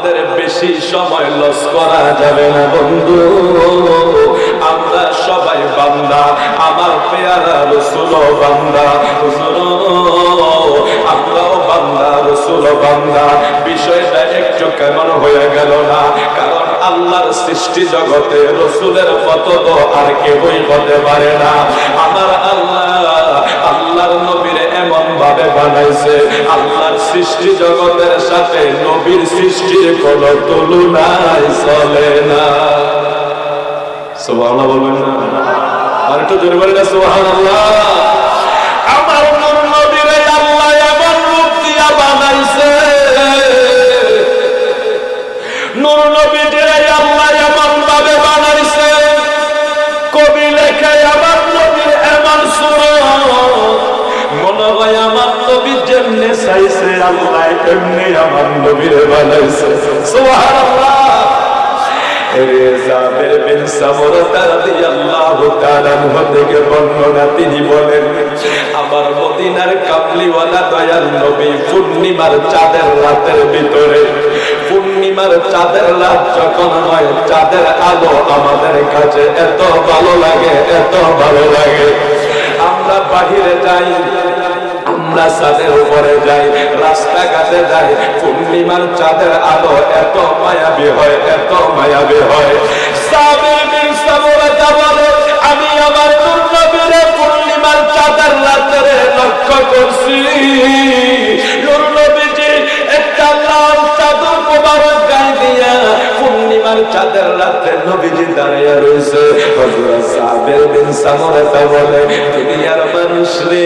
আমাদের বেশি সময় লস করা যাবে না, বন্ধু। আমরা সবাই বান্দা, আমার পেয়ারা রসুল বান্দা। আমরাও বান্দা রসুল বান্দা। বিষয়টা একটু কেমন হয়ে গেল না? কারণ আল্লাহর সৃষ্টি জগতে রসুলের মতো তো আর কেউই হতে পারে না। আমার আল্লাহ, আল্লাহর ভাবে বানাইছে। আল্লাহর সৃষ্টি জগতের সাথে নবীর সৃষ্টির কোন তুলনায় চলে না। সুবহানাল্লাহ বলবেন না আর একটু জোরে বলেন না নবীরে আল্লাহ বানাইছে। নূর নবীরে এমনি আমার নবীর বানাইছে। সুবহানাল্লাহ। জাবের বিন সামুরা রাদিয়াল্লাহু তাআলা থেকে বর্ণনা তিনি বলেন, আমার মদিনার কামলিওয়ালা দয়াল নবী পূর্ণিমার চাঁদের রাতের ভিতরে, পূর্ণিমার চাঁদের রাত যখন হয়, চাঁদের আলো আমাদের কাছে এত ভালো লাগে, এত ভালো লাগে। আমরা বাহিরে যাই আমরা চাঁদের উপরে যাই, রাস্তাঘাটে যাই, পূর্ণিমার চাঁদের আলো এত মায়াবী হয়, এত মায়াবী হয়। আমি আমার নবীরে পূর্ণিমার চাঁদের রাতে লক্ষ্য করছি। নূর নবীজি একটা লাল চাদর মোবারক গায়ে দিয়া পূর্ণিমার চাঁদের রাতে নবীজি দাঁড়িয়ে রয়েছে। সাবির বিন সামুরাতা বলে দুনিয়ার মানুষ রে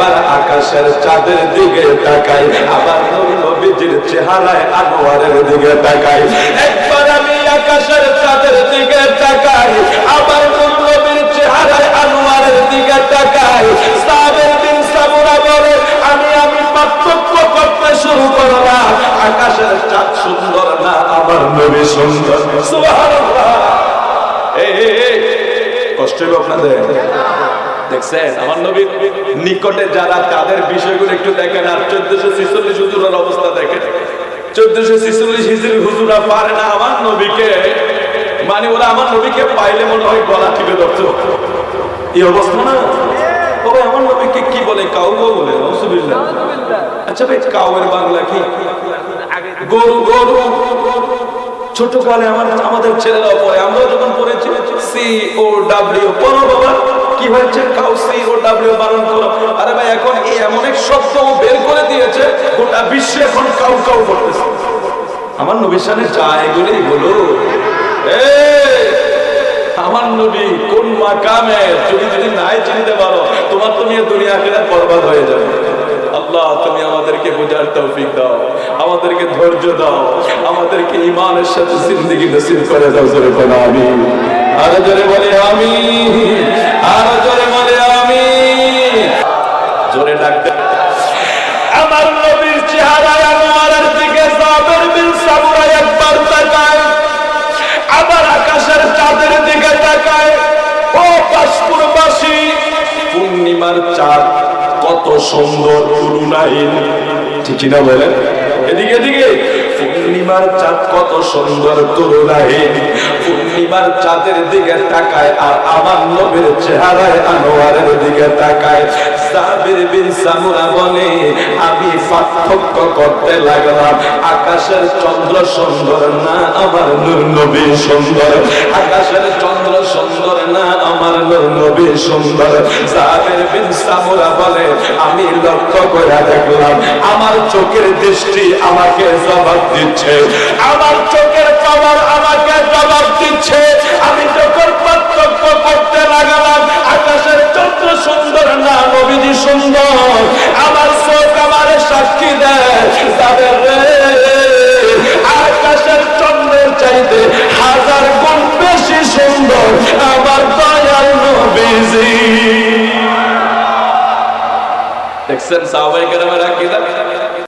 আমি একবার আকাশের চাঁদের দিকে তাকাই, আবার নবী নবীজির চেহারায় আনোয়ারের দিকে তাকাই। একবার আমি আকাশের চাঁদের দিকে তাকাই, আবার নবী নবীর চেহারায় আনোয়ারের দিকে তাকাই। সাবের দিন সাবুরা বলে, আমি আমি পার্থক্য করতে শুরু করলাম। আকাশের চাঁদ সুন্দর না, আমার নবী সুন্দর। সুবহানাল্লাহ। এই কষ্ট আপনাদের? দেখছেন? আমার নবীর নিকটে যারা তাদের বিষয়গুলো একটু দেখেন, আর চোদ্দশো ছিচল্লিশ হুজুরের অবস্থা দেখেন। চোদ্দশো ছিচল্লিশ হিজুর হুজুরা পারে না আমার নবীকে। মানে ওরা আমার নবীকে পাইলে মনে হয় গলা টিপে এই অবস্থা না? আমার নবীকে কি বলে? কাউ কাউ বলে আচ্ছা ভাই, কাউয়ের বাংলা কি? গরু গরু। ছোট কালে আমার আমাদের ছেলেরাও পড়ে। আমরাও যখন পড়েছি সি ও ডাব্লিউ পড়ো বাবা কি হয়েছে? ও ডাব্লিউ বারণ করো। আরে ভাই, এখন এই এমন এক শব্দ বের করে দিয়েছে, গোটা বিশ্বে এখন কাউ কাউ করতেছে। আমার নবীর সামনে যা এগুলোই বলো আমার নবী কোন যদি যদি নাই চিনতে পারো, তোমার তো নিয়ে দুনিয়া আখিরাত বরবাদ হয়ে যাবে। আল্লাহ, তুমি আমাদেরকে বোঝার তৌফিক দাও, আমাদেরকে ধৈর্য দাও, আমাদেরকে ইমানের সাথে জিন্দগি নসিব করে দাও আমি আরও জোরে বলে আমি আরও জোরে বলে আমি জোরে ডাকতে আমার নবীর চেহারায় আনোয়ারের দিকে সাবের বিন সাবুরা একবার তাকায়। আবার আকাশের চাঁদের দিকে তাকায়। ও কাশপুরবাসী পূর্ণিমার চাঁদ কত সুন্দর করুণাহীন। ঠিক না বলেন? এদিকে এদিকে। পূর্ণিমার চাঁদ কত সুন্দর করুণাহীন। পূর্ণিমার চাঁদের দিকে তাকায় আর আমার নবীর চেহারায় আনোয়ারের দিকে তাকায়। সাবির বিন সামুরা বলে, আমি পার্থক্য করতে লাগলাম। আকাশের চন্দ্র সুন্দর না, আমার নূর নবী সুন্দর। আকাশের চন্দ্র সুন্দর না, আমার নূর নবী সুন্দর। সাবির বিন সামুরা বলে, আমি লক্ষ্য করে দেখলাম, আমার চোখের দৃষ্টি আমাকে জবাব দিচ্ছে। আমার চোখের রে। আকাশের চন্দ্রের চাইতে হাজার গুণ বেশি সুন্দর আমার দয়াল নবীজি। দেখছেন সাহাবাই